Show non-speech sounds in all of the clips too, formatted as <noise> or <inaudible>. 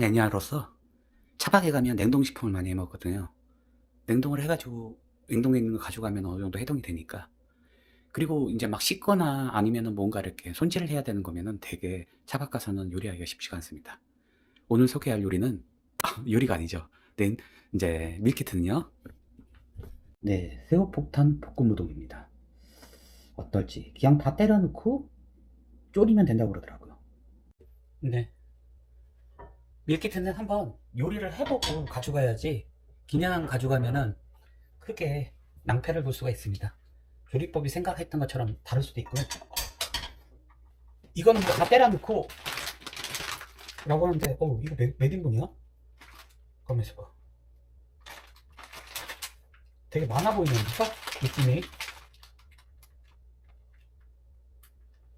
매니아로서 차박에 가면 냉동식품을 많이 해 먹거든요. 냉동을 해가지고 냉동에 있는 거 가져가면 어느 정도 해동이 되니까. 그리고 이제 막 씻거나 아니면은 뭔가 이렇게 손질을 해야 되는 거면은 되게 차박 가서는 요리하기가 쉽지가 않습니다. 오늘 소개할 요리는 <laughs> 아, 요리가 아니죠. 네, 이제 밀키트는요. 네, 새우폭탄 볶음 우동입니다. 어떨지 그냥 다 때려 넣고 졸이면 된다고 그러더라고요. 네. 밀키트는 한번 요리를 해보고 가져가야지 그냥 가져가면은 크게 낭패를 볼 수가 있습니다. 조리법이 생각했던 것처럼 다를 수도 있고요. 이거는 뭐다 때려 넣고 라고 하는데 어 이거 몇, 몇 인분이야? 가만있어 봐. 되게 많아 보이는데 느낌이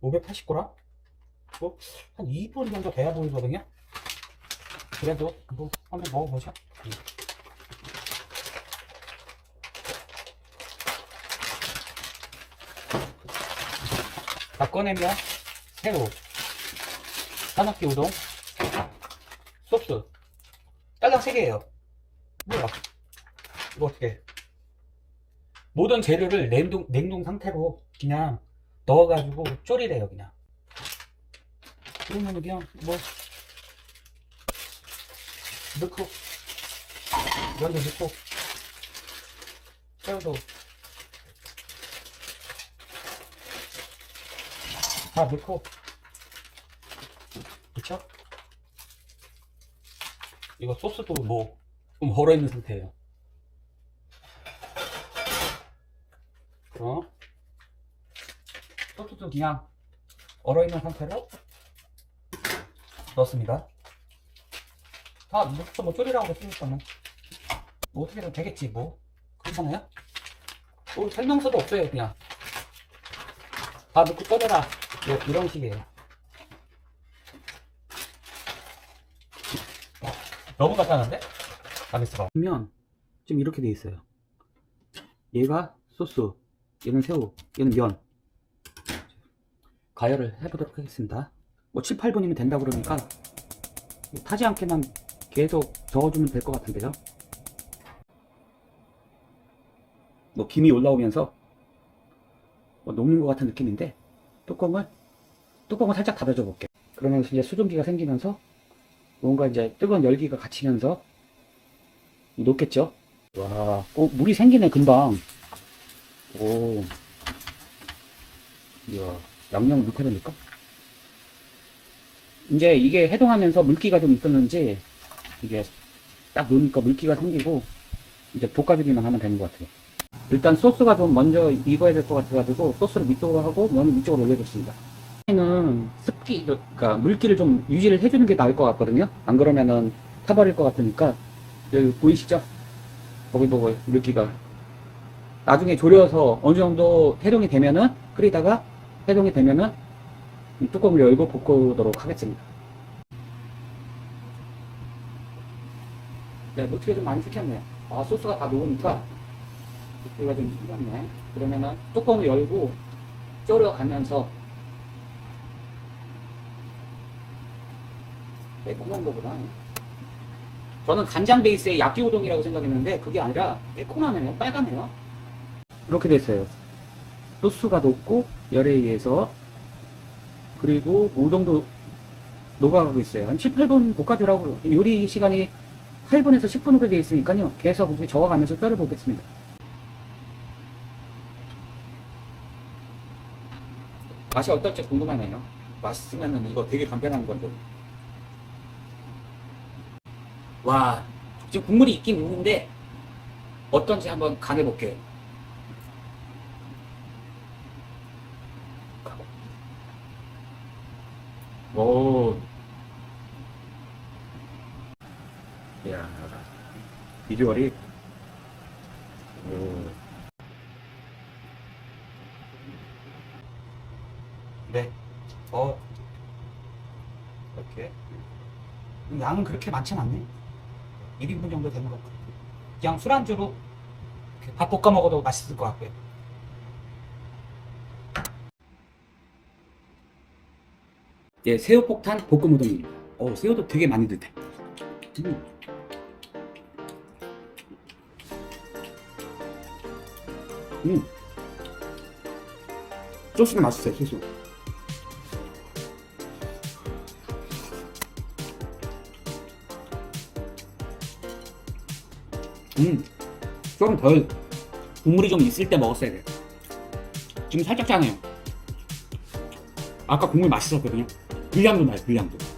580g? 뭐, 한 2분 정도 돼야 보이거든요? 그래도, 뭐, 한번 먹어보죠. 음. 다 꺼내면, 새우, 산악기 우동, 소스, 딸랑 3개예요 뭐야? 이거 어떻게? 모든 재료를 냉동, 냉동 상태로 그냥 넣어가지고 졸이래요 그냥 그러면 그냥 뭐 넣고 면도 넣고 새우도 다 넣고 그쵸? 이거 소스도 뭐 좀 얼어있는 상태예요 어? 소스도 그냥 얼어있는 상태로 넣었습니다. 아, 무슨 뭐 졸이라고 했으니까는 뭐 어떻게든 되겠지 뭐 그렇잖아요? 뭐 설명서도 없어요 그냥 다 넣고 떠내라 뭐 이런 식이에요. 너무 간단한데? 가만있어 봐. 보면 지금 이렇게 돼 있어요. 얘가 소스, 얘는 새우, 얘는 면. 가열을 해보도록 하겠습니다. 뭐 7, 8분이면 된다 그러니까 타지 않게만 계속 저어주면 될 것 같은데요. 뭐 김이 올라오면서 뭐 녹는 것 같은 느낌인데 뚜껑을 뚜껑을 살짝 닫아줘 볼게. 그러면서 이제 수증기가 생기면서 뭔가 이제 뜨거운 열기가 갇히면서 녹겠죠. 와, 어, 물이 생기네 금방. 오, 이야, 양념 넣게 됩니까? 이제 이게 해동하면서 물기가 좀 있었는지 이게 딱 놓으니까 물기가 생기고 이제 볶아주기만 하면 되는 것 같아요. 일단 소스가 좀 먼저 익어야 될 것 같아가지고 소스를 밑쪽으로 하고 면을 위쪽으로 올려줬습니다. 는 습기, 그러니까 물기를 좀 유지를 해주는 게 나을 것 같거든요. 안 그러면은 타버릴 것 같으니까 여기 보이시죠? 거기 보고 물기가 나중에 졸여서 어느 정도 해동이 되면은 끓이다가 해동이 되면은 이 뚜껑을 열고 볶도록 하겠습니다. 네, 물기가 좀 많이 식혔네요. 아, 소스가 다 녹으니까 물기가 좀 식혔네. 그러면은 뚜껑을 열고 졸여가면서 매콤한 거보다 저는 간장 베이스의 야끼 우동이라고 생각했는데 그게 아니라 매콤하네요. 빨갛네요. 이렇게 됐어요. 소스가 녹고 열에 의해서 그리고 우동도 녹아가고 있어요. 한 7, 8분 볶아주라고 요리 시간이 8분에서 10분으로 되어 있으니까요. 계속 이렇게 저어가면서 뼈를 보겠습니다. 맛이 어떨지 궁금하네요. 맛있으면 이거 되게 간편한 건데. 와, 지금 국물이 있긴 있는데 어떤지 한번 간해볼게요. 오. 비주얼이. 오. 네. 어. 이렇게. 양은 그렇게 많진 않네. 1인분 정도 되는 것 같아요. 그냥 술안주로 밥 볶아 먹어도 맛있을 것 같고요. 예, 새우 폭탄 볶음 우동입니다. 어, 새우도 되게 많이 넣대. 음. 음. 소스는 맛있어요, 소스. 음, 좀덜 국물이 좀 있을 때 먹었어야 돼요. 지금 살짝 짜네요. 아까 국물 맛있었거든요. 불량도 나요, 불량도.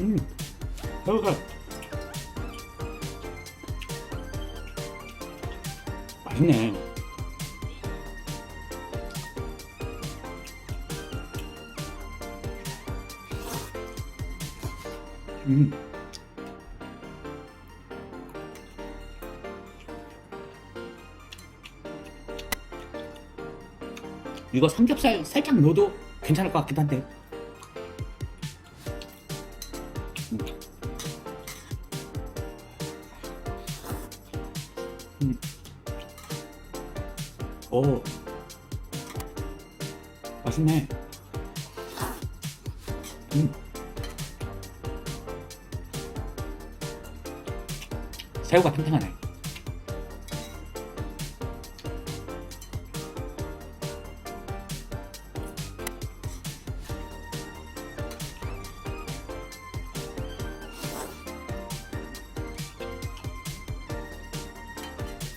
음, 새우가 맛있네. 음. 이거 삼겹살 살짝 넣어도 괜찮을 것 같기도 한데. 오. 맛있네. 음. 새우가 탱탱하네.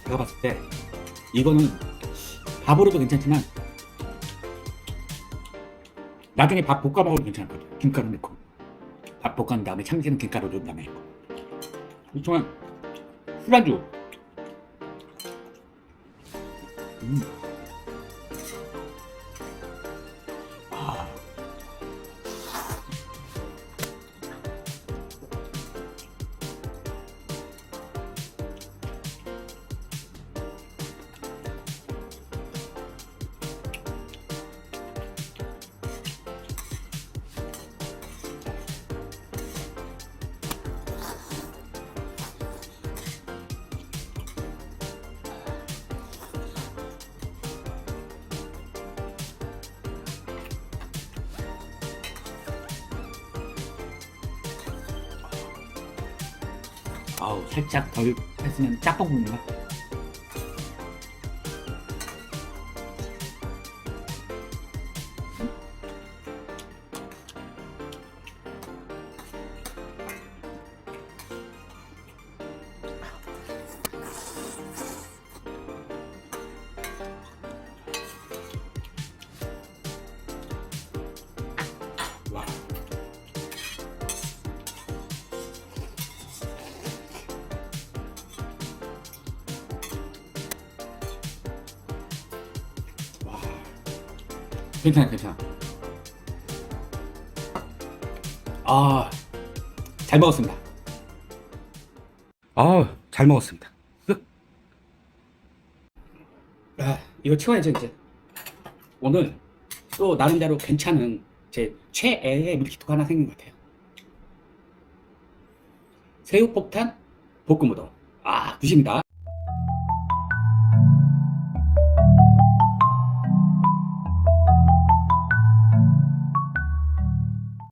제가 봤을 때 이거는 밥으로도 괜찮지만 나중에 밥 볶아 먹어도 괜찮을 것 같아요. 김가루 넣고 밥 볶은 다음에 참기름 김가루 넣은 다음에 그렇지만 술안주 음. 아우 살짝 덜 했으면 짬뽕 국물 괜찮아, 괜찮아. 아, 잘 먹었습니다. 아, 잘 먹었습니다. 끝. 아, 이거 치워야죠, 이제. 오늘 또 나름대로 괜찮은 제 최애의 밀키트가 하나 생긴 것 같아요. 새우폭탄 볶음 우동. 아, 굿입니다.